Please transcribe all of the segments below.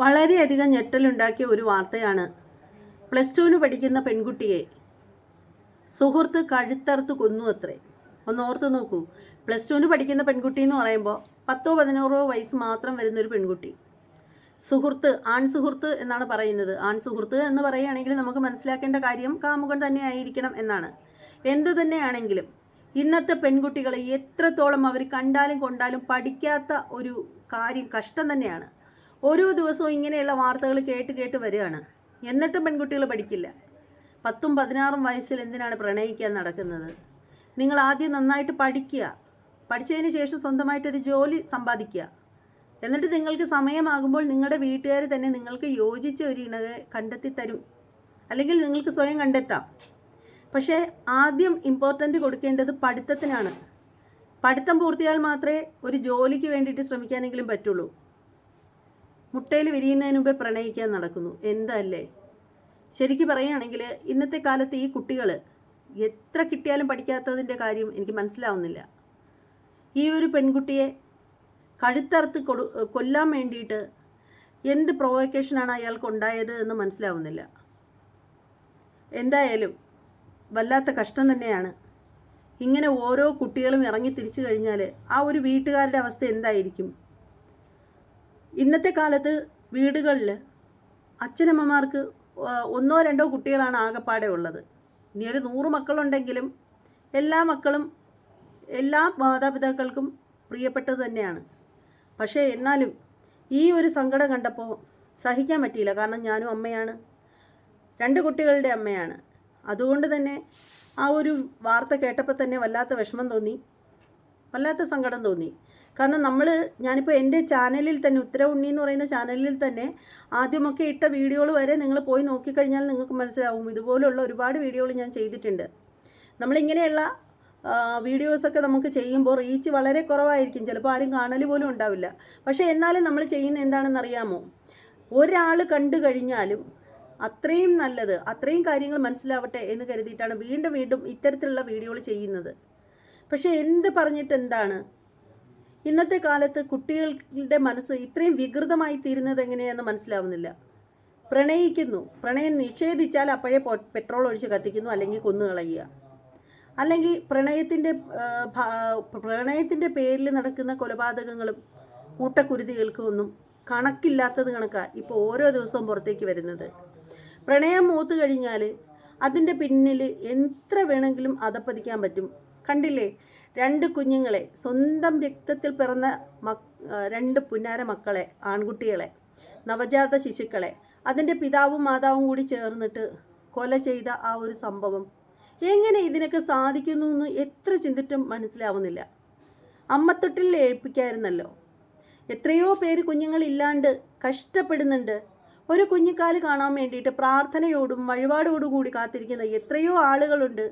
വളരെയധികം ഞെട്ടലുണ്ടാക്കിയ ഒരു വാർത്തയാണ് പ്ലസ് ടുവിന് പഠിക്കുന്ന പെൺകുട്ടിയെ. സുഹൃത്ത് കഴുത്തറുത്ത് കൊന്നു അത്രേ ഒന്ന് ഓർത്ത് നോക്കൂ. പ്ലസ് ടുവിന് പഠിക്കുന്ന പെൺകുട്ടി എന്ന് പറയുമ്പോൾ പത്തോ പതിനോറോ വയസ്സ് മാത്രം വരുന്നൊരു പെൺകുട്ടി. സുഹൃത്ത് ആൺ സുഹൃത്ത് എന്നാണ് പറയുന്നത്. ആൺ സുഹൃത്ത് എന്ന് പറയുകയാണെങ്കിൽ നമുക്ക് മനസ്സിലാക്കേണ്ട കാര്യം കാമുകൻ തന്നെ ആയിരിക്കണം എന്നാണ്. എന്ത് തന്നെയാണെങ്കിലും ഇന്നത്തെ പെൺകുട്ടികളെ എത്രത്തോളം അവർ കണ്ടാലും കൊണ്ടാലും പഠിക്കാത്ത ഒരു കാര്യം കഷ്ടം തന്നെയാണ്. ഓരോ ദിവസവും ഇങ്ങനെയുള്ള വാർത്തകൾ കേട്ട് കേട്ട് വരികയാണ്. എന്നിട്ടും പെൺകുട്ടികൾ പഠിക്കില്ല. പത്തും പതിനാറും വയസ്സിൽ എന്തിനാണ് പ്രണയിക്കാൻ നടക്കുന്നത്? നിങ്ങൾ ആദ്യം നന്നായിട്ട് പഠിക്കുക. പഠിച്ചതിന് ശേഷം സ്വന്തമായിട്ടൊരു ജോലി സമ്പാദിക്കുക. എന്നിട്ട് നിങ്ങൾക്ക് സമയമാകുമ്പോൾ നിങ്ങളുടെ വീട്ടുകാർ തന്നെ നിങ്ങൾക്ക് യോജിച്ച ഒരു ഇണയെ കണ്ടെത്തി തരും അല്ലെങ്കിൽ നിങ്ങൾക്ക് സ്വയം കണ്ടെത്താം. പക്ഷേ ആദ്യം ഇമ്പോർട്ടന്റ് കൊടുക്കേണ്ടത് പഠിത്തത്തിനാണ്. പഠിത്തം പൂർത്തിയാൽ മാത്രമേ ഒരു ജോലിക്ക് വേണ്ടിയിട്ട് ശ്രമിക്കാനെങ്കിലും പറ്റുള്ളൂ. മുട്ടയിൽ വിരിയുന്നതിന് മുമ്പേ പ്രണയിക്കാൻ നടക്കുന്നു. എന്തല്ലേ? ശരിക്കും പറയുകയാണെങ്കിൽ ഇന്നത്തെ കാലത്ത് ഈ കുട്ടികൾ എത്ര കിട്ടിയാലും പഠിക്കാത്തതിന്റെ കാര്യം എനിക്ക് മനസ്സിലാവുന്നില്ല. ഈ ഒരു പെൺകുട്ടിയെ കഴുത്തറുത്ത് കൊടു കൊല്ലാൻ വേണ്ടിയിട്ട് എന്ത് പ്രൊവോക്കേഷനാണ് അയാൾക്ക് ഉണ്ടായത് എന്ന് മനസ്സിലാവുന്നില്ല. എന്തായാലും വല്ലാത്ത കഷ്ടം തന്നെയാണ്. ഇങ്ങനെ ഓരോ കുട്ടികളും ഇറങ്ങി തിരിച്ചു കഴിഞ്ഞാൽ ആ ഒരു വീട്ടുകാരുടെ അവസ്ഥ എന്തായിരിക്കും? ഇന്നത്തെ കാലത്ത് വീടുകളിൽ അച്ഛനമ്മമാർക്ക് ഒന്നോ രണ്ടോ കുട്ടികളാണ് ആകപ്പാടെ ഉള്ളത്. ഇനി ഒരു നൂറ് മക്കളുണ്ടെങ്കിലും എല്ലാ മക്കളും എല്ലാ മാതാപിതാക്കൾക്കും പ്രിയപ്പെട്ടത് തന്നെയാണ്. പക്ഷേ എന്നാലും ഈ ഒരു സങ്കടം കണ്ടപ്പോൾ സഹിക്കാൻ പറ്റിയില്ല. കാരണം ഞാനും അമ്മയാണ്. രണ്ട് കുട്ടികളുടെ അമ്മയാണ്. അതുകൊണ്ട് തന്നെ ആ ഒരു വാർത്ത കേട്ടപ്പോൾ തന്നെ വല്ലാത്ത വിഷമം തോന്നി. വല്ലാത്ത സങ്കടം തോന്നി. കാരണം നമ്മൾ ഞാനിപ്പോൾ എന്റെ ചാനലിൽ തന്നെ ഉത്തര ഉണ്ണി എന്ന് പറയുന്ന ചാനലിൽ തന്നെ ആദ്യമൊക്കെ ഇട്ട വീഡിയോകൾ വരെ നിങ്ങൾ പോയി നോക്കിക്കഴിഞ്ഞാൽ നിങ്ങൾക്ക് മനസ്സിലാവും. ഇതുപോലുള്ള ഒരുപാട് വീഡിയോകൾ ഞാൻ ചെയ്തിട്ടുണ്ട്. നമ്മളിങ്ങനെയുള്ള വീഡിയോസൊക്കെ നമുക്ക് ചെയ്യുമ്പോൾ റീച്ച് വളരെ കുറവായിരിക്കും. ചിലപ്പോൾ ആരും കാണൽ പോലും ഉണ്ടാവില്ല. പക്ഷേ എന്നാലും നമ്മൾ ചെയ്യുന്ന എന്താണെന്ന് അറിയാമോ? ഒരാൾ കണ്ടു കഴിഞ്ഞാലും അത്രയും നല്ലത് അത്രയും കാര്യങ്ങൾ മനസ്സിലാവട്ടെ എന്ന് കരുതിയിട്ടാണ് വീണ്ടും വീണ്ടും ഇത്തരത്തിലുള്ള വീഡിയോകൾ ചെയ്യുന്നത്. പക്ഷേ എന്ത് പറഞ്ഞിട്ട് എന്താണ് ഇന്നത്തെ കാലത്ത് കുട്ടികളുടെ മനസ്സ് ഇത്രയും വികൃതമായി തീരുന്നത് എങ്ങനെയാണെന്ന് മനസ്സിലാവുന്നില്ല. പ്രണയിക്കുന്നു. പ്രണയം നിഷേധിച്ചാൽ അപ്പോഴേ പെട്രോൾ ഒഴിച്ച് കത്തിക്കുന്നു അല്ലെങ്കിൽ കൊന്നുകളയുക അല്ലെങ്കിൽ പ്രണയത്തിന്റെ പ്രണയത്തിന്റെ പേരിൽ നടക്കുന്ന കൊലപാതകങ്ങളും കൂട്ടക്കുരുതികൾക്കും ഒന്നും കണക്കില്ലാത്തത് കണക്കാണ് ഇപ്പോൾ ഓരോ ദിവസവും പുറത്തേക്ക് വരുന്നത്. പ്രണയം മൂത്ത് കഴിഞ്ഞാൽ അതിന്റെ പിന്നിൽ എത്ര വേണമെങ്കിലും അതപ്പതിക്കാൻ പറ്റും. കണ്ടില്ലേ? രണ്ട് കുഞ്ഞുങ്ങളെ സ്വന്തം രക്തത്തിൽ പിറന്ന രണ്ട് പുന്നാര മക്കളെ ആൺകുട്ടികളെ നവജാത ശിശുക്കളെ അതിന്റെ പിതാവും മാതാവും കൂടി ചേർന്നിട്ട് കൊല ചെയ്ത ആ ഒരു സംഭവം. എങ്ങനെ ഇതിനൊക്കെ സാധിക്കുന്നു എന്ന് എത്ര ചിന്തിട്ടും മനസ്സിലാവുന്നില്ല. അമ്മത്തൊട്ടിൽ ഏൽപ്പിക്കായിരുന്നല്ലോ. എത്രയോ പേര് കുഞ്ഞുങ്ങളില്ലാണ്ട് കഷ്ടപ്പെടുന്നുണ്ട്. ഒരു കുഞ്ഞിക്കാൽ കാണാൻ വേണ്ടിയിട്ട് പ്രാർത്ഥനയോടും വഴിപാടോടും കൂടി കാത്തിരിക്കുന്ന എത്രയോ ആളുകളുണ്ട്.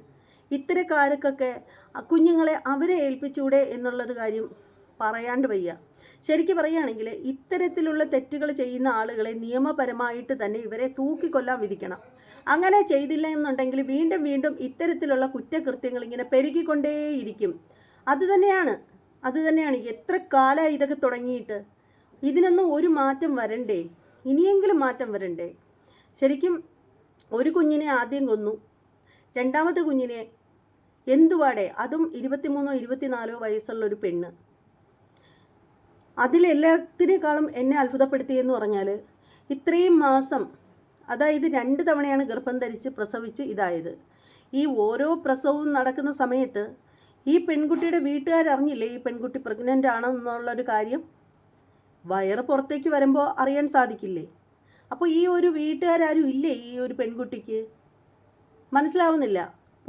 ഇത്തരക്കാർക്കൊക്കെ കുഞ്ഞുങ്ങളെ അവരെ ഏൽപ്പിച്ചൂടെ എന്നുള്ളത് കാര്യം പറയാണ്ട് വയ്യ. ശരിക്കും പറയുകയാണെങ്കിൽ ഇത്തരത്തിലുള്ള തെറ്റുകൾ ചെയ്യുന്ന ആളുകളെ നിയമപരമായിട്ട് തന്നെ ഇവരെ തൂക്കിക്കൊല്ലാൻ വിധിക്കണം. അങ്ങനെ ചെയ്തില്ല എന്നുണ്ടെങ്കിൽ വീണ്ടും വീണ്ടും ഇത്തരത്തിലുള്ള കുറ്റകൃത്യങ്ങൾ ഇങ്ങനെ പെരുകിക്കൊണ്ടേയിരിക്കും. അത് അതുതന്നെയാണ് അത് തന്നെയാണ്. എത്ര കാലമായി ഇതൊക്കെ തുടങ്ങിയിട്ട്? ഇതിനൊന്നും ഒരു മാറ്റം വരണ്ടേ? ഇനിയെങ്കിലും മാറ്റം വരണ്ടേ? ശരിക്കും ഒരു കുഞ്ഞിനെ ആദ്യം കൊന്നു. രണ്ടാമത്തെ കുഞ്ഞിനെ എന്തുവാടെ? അതും ഇരുപത്തിമൂന്നോ ഇരുപത്തിനാലോ വയസ്സുള്ള ഒരു പെണ്ണ്. അതിലെല്ലാത്തിനേക്കാളും എന്നെ അത്ഭുതപ്പെടുത്തിയെന്ന് പറഞ്ഞാൽ ഇത്രയും മാസം അതായത് രണ്ട് തവണയാണ് ഗർഭം ധരിച്ച് പ്രസവിച്ച് ഇതായത്. ഈ ഓരോ പ്രസവവും നടക്കുന്ന സമയത്ത് ഈ പെൺകുട്ടിയുടെ വീട്ടുകാരറിഞ്ഞില്ലേ ഈ പെൺകുട്ടി പ്രഗ്നന്റ് ആണെന്നുള്ളൊരു കാര്യം? വയറ് പുറത്തേക്ക് വരുമ്പോൾ അറിയാൻ സാധിക്കില്ലേ? അപ്പോൾ ഈ ഒരു വീട്ടുകാരും ഇല്ലേ ഈ ഒരു പെൺകുട്ടിക്ക്? മനസ്സിലാവുന്നില്ല.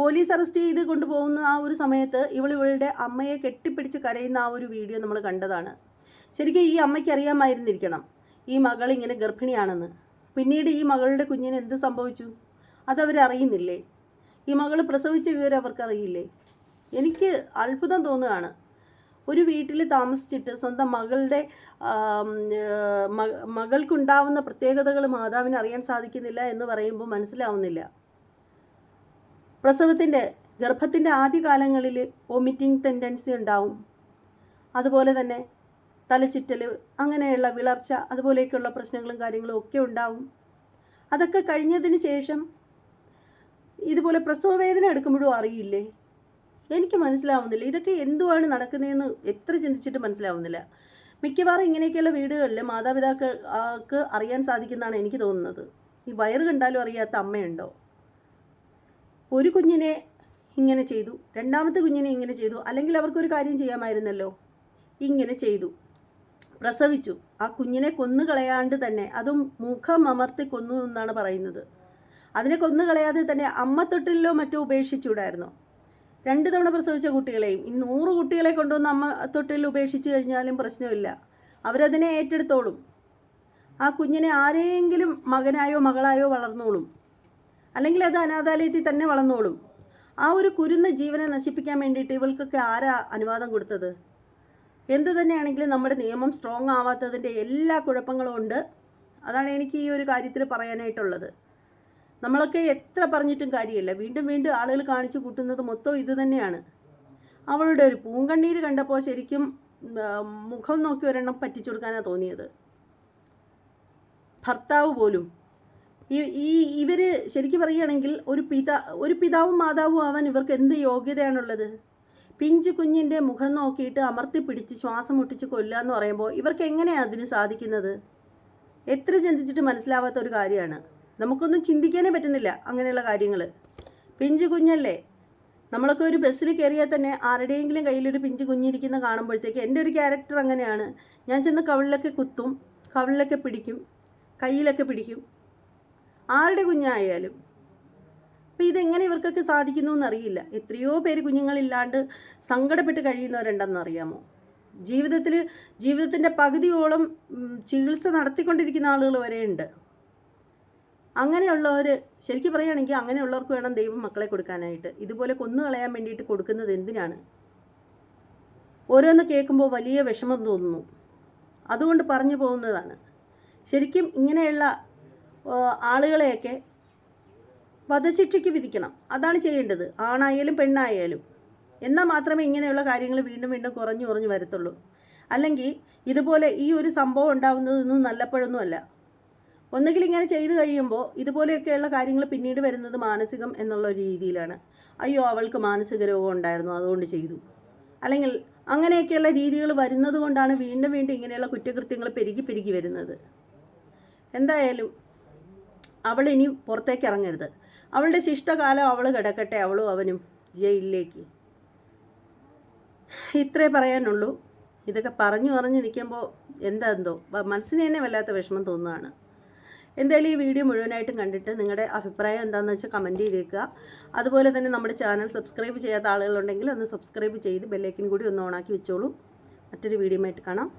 പോലീസ് അറസ്റ്റ് ചെയ്ത് കൊണ്ടുപോകുന്ന ആ ഒരു സമയത്ത് ഇവൾ ഇവളുടെ അമ്മയെ കെട്ടിപ്പിടിച്ച് കരയുന്ന ആ ഒരു വീഡിയോ നമ്മൾ കണ്ടതാണ്. ശരിക്കും ഈ അമ്മയ്ക്ക് അറിയാമായിരുന്നിരിക്കണം ഈ മകൾ ഇങ്ങനെ ഗർഭിണിയാണെന്ന്. പിന്നീട് ഈ മകളുടെ കുഞ്ഞിന് എന്ത് സംഭവിച്ചു? അതവരറിയുന്നില്ലേ ഈ മകൾ പ്രസവിച്ച വിവരം അവർക്കറിയില്ലേ എനിക്ക് അത്ഭുതം തോന്നുകയാണ്. ഒരു വീട്ടിൽ താമസിച്ചിട്ട് സ്വന്തം മകളുടെ മകൾക്കുണ്ടാവുന്ന പ്രത്യേകതകൾ മാതാവിന് അറിയാൻ സാധിക്കുന്നില്ല എന്ന് പറയുമ്പോൾ മനസ്സിലാവുന്നില്ല. പ്രസവത്തിന്റെ ഗർഭത്തിന്റെ ആദ്യകാലങ്ങളിൽ വോമിറ്റിംഗ് ടെൻഡൻസി ഉണ്ടാവും. അതുപോലെ തന്നെ തലച്ചിറ്റൽ അങ്ങനെയുള്ള വിളർച്ച അതുപോലെയൊക്കെയുള്ള പ്രശ്നങ്ങളും കാര്യങ്ങളും ഒക്കെ ഉണ്ടാവും. അതൊക്കെ കഴിഞ്ഞതിന് ശേഷം ഇതുപോലെ പ്രസവവേദന എടുക്കുമ്പോഴും അറിയില്ലേ? എനിക്ക് മനസ്സിലാവുന്നില്ല. ഇതൊക്കെ എന്തുവാണ് നടക്കുന്നതെന്ന് എത്ര ചിന്തിച്ചിട്ട് മനസ്സിലാവുന്നില്ല. മിക്കവാറും ഇങ്ങനെയൊക്കെയുള്ള വീടുകളിൽ മാതാപിതാക്കൾക്ക് അറിയാൻ സാധിക്കുന്നതാണ് എനിക്ക് തോന്നുന്നത്. ഈ വയറ് കണ്ടാലും അറിയാത്ത അമ്മയുണ്ടോ? ഒരു കുഞ്ഞിനെ ഇങ്ങനെ ചെയ്തു രണ്ടാമത്തെ കുഞ്ഞിനെ ഇങ്ങനെ ചെയ്തു അല്ലെങ്കിൽ അവർക്കൊരു കാര്യം ചെയ്യാമായിരുന്നല്ലോ. ഇങ്ങനെ ചെയ്തു. പ്രസവിച്ചു. ആ കുഞ്ഞിനെ കൊന്നു കളയാണ്ട് തന്നെ അതും മുഖം അമർത്തി കൊന്നു എന്നാണ് പറയുന്നത്. അതിനെ കൊന്നു കളയാതെ തന്നെ അമ്മ തൊട്ടിലോ മറ്റോ ഉപേക്ഷിച്ചുകൂടായിരുന്നു? രണ്ട് തവണ പ്രസവിച്ച കുട്ടികളെയും ഈ നൂറ് കുട്ടികളെ കൊണ്ടുവന്ന് അമ്മ തൊട്ടിൽ ഉപേക്ഷിച്ചു കഴിഞ്ഞാലും പ്രശ്നമില്ല. അവരതിനെ ഏറ്റെടുത്തോളും. ആ കുഞ്ഞിനെ ആരെങ്കിലും മകനായോ മകളായോ വളർന്നോളും. അല്ലെങ്കിൽ അത് അനാഥാലയത്തിൽ തന്നെ വളർന്നോളും. ആ ഒരു കുരുന്ന ജീവനെ നശിപ്പിക്കാൻ വേണ്ടിയിട്ട് ഇവൾക്കൊക്കെ ആരാ അനുവാദം കൊടുത്തത്? എന്തു തന്നെയാണെങ്കിലും നമ്മുടെ നിയമം സ്ട്രോങ് ആവാത്തതിന്റെ എല്ലാ കുഴപ്പങ്ങളും ഉണ്ട്. അതാണ് എനിക്ക് ഈ ഒരു കാര്യത്തിൽ പറയാനായിട്ടുള്ളത്. നമ്മളൊക്കെ എത്ര പറഞ്ഞിട്ടും കാര്യമില്ല. വീണ്ടും വീണ്ടും ആളുകൾ കാണിച്ചു കൂട്ടുന്നത് മൊത്തം ഇത് തന്നെയാണ്. അവളുടെ ഒരു പൂങ്കണ്ണീര് കണ്ടപ്പോൾ ശരിക്കും മുഖം നോക്കി ഒരെണ്ണം പറ്റിച്ചു കൊടുക്കാനാണ് തോന്നിയത്. ഭർത്താവ് പോലും ഈ ഇവർ ശരിക്കും പറയുകയാണെങ്കിൽ ഒരു പിതാ ഒരു പിതാവും മാതാവും ആവാൻ ഇവർക്ക് എന്ത് യോഗ്യതയാണുള്ളത്? പിഞ്ചു കുഞ്ഞിന്റെ മുഖം നോക്കിയിട്ട് അമർത്തി പിടിച്ച് ശ്വാസം മുട്ടിച്ച് കൊല്ലുക എന്ന് പറയുമ്പോൾ ഇവർക്ക് എങ്ങനെയാണ് അതിന് സാധിക്കുന്നത്? എത്ര ചിന്തിച്ചിട്ട് മനസ്സിലാവാത്ത ഒരു കാര്യമാണ്. നമുക്കൊന്നും ചിന്തിക്കാനേ പറ്റുന്നില്ല അങ്ങനെയുള്ള കാര്യങ്ങൾ പിഞ്ചു കുഞ്ഞല്ലേ? നമ്മളൊക്കെ ഒരു ബസ്സിൽ കയറിയാൽ തന്നെ ആരുടെയെങ്കിലും കയ്യിലൊരു പിഞ്ചു കുഞ്ഞിരിക്കുന്ന കാണുമ്പോഴത്തേക്ക് എന്റെ ഒരു ക്യാരക്ടർ അങ്ങനെയാണ്. ഞാൻ ചെന്ന് കവിളിലൊക്കെ കുത്തും കവിളിലൊക്കെ പിടിക്കും കയ്യിലൊക്കെ പിടിക്കും. ആരുടെ കുഞ്ഞായാലും. അപ്പോൾ ഇതെങ്ങനെ ഇവർക്കൊക്കെ സാധിക്കുന്നു എന്നറിയില്ല. എത്രയോ പേര് കുഞ്ഞുങ്ങളില്ലാണ്ട് സങ്കടപ്പെട്ട് കഴിയുന്നവരുണ്ടെന്ന് അറിയാമോ ജീവിതത്തിൽ ജീവിതത്തിന്റെ പകുതിയോളം ചികിത്സ നടത്തിക്കൊണ്ടിരിക്കുന്ന ആളുകൾ വരെയുണ്ട്. അങ്ങനെയുള്ളവർ ശരിക്കും പറയുകയാണെങ്കിൽ അങ്ങനെയുള്ളവർക്ക് വേണം ദൈവം മക്കളെ കൊടുക്കാനായിട്ട്. ഇതുപോലെ കൊന്നു കളയാൻ വേണ്ടിയിട്ട് കൊടുക്കുന്നത് എന്തിനാണ്? ഓരോന്ന് കേൾക്കുമ്പോൾ വലിയ വിഷമം തോന്നുന്നു. അതുകൊണ്ട് പറഞ്ഞു പോകുന്നതാണ്. ശരിക്കും ഇങ്ങനെയുള്ള ആളുകളെയൊക്കെ വധശിക്ഷയ്ക്ക് വിധിക്കണം. അതാണ് ചെയ്യേണ്ടത്. ആണായാലും പെണ്ണായാലും. എന്നാൽ മാത്രമേ ഇങ്ങനെയുള്ള കാര്യങ്ങൾ വീണ്ടും വീണ്ടും കുറഞ്ഞു കുറഞ്ഞു വരത്തുള്ളൂ. അല്ലെങ്കിൽ ഇതുപോലെ ഈ ഒരു സംഭവം ഉണ്ടാകുന്നതൊന്നും നല്ലപ്പോഴൊന്നുമല്ല. ഒന്നുകിൽ ഇങ്ങനെ ചെയ്തു കഴിയുമ്പോൾ ഇതുപോലെയൊക്കെയുള്ള കാര്യങ്ങൾ പിന്നീട് വരുന്നത് മാനസികം എന്നുള്ള ഒരു രീതിയിലാണ്. അയ്യോ അവൾക്ക് മാനസിക രോഗം ഉണ്ടായിരുന്നു അതുകൊണ്ട് ചെയ്തു. അല്ലെങ്കിൽ അങ്ങനെയൊക്കെയുള്ള രീതികൾ വരുന്നത് കൊണ്ടാണ് വീണ്ടും വീണ്ടും ഇങ്ങനെയുള്ള കുറ്റകൃത്യങ്ങൾ പെരുകി പെരുകി വരുന്നത്. എന്തായാലും അവൾ ഇനി പുറത്തേക്ക് ഇറങ്ങരുത് അവളുടെ ശിഷ്ടകാലം അവൾ കിടക്കട്ടെ അവളും അവനും ജയിലിലേക്ക്. ഇത്രേ പറയാനുള്ളൂ. ഇതൊക്കെ പറഞ്ഞു പറഞ്ഞു നിൽക്കുമ്പോൾ എന്താ എന്തോ? മനസ്സിന് തന്നെ വല്ലാത്ത വിഷമം തോന്നുകയാണ്. എന്തായാലും ഈ വീഡിയോ മുഴുവനായിട്ടും കണ്ടിട്ട് നിങ്ങളുടെ അഭിപ്രായം എന്താണെന്ന് വെച്ചാൽ കമന്റ് ചെയ്തേക്കുക. അതുപോലെ തന്നെ നമ്മുടെ ചാനൽ സബ്സ്ക്രൈബ് ചെയ്യാത്ത ആളുകളുണ്ടെങ്കിൽ ഒന്ന് സബ്സ്ക്രൈബ് ചെയ്ത് ബെല്ലൈക്കൻ കൂടി ഒന്ന് ഓണാക്കി വെച്ചോളൂ. മറ്റൊരു വീഡിയോ ആയിട്ട് കാണാം.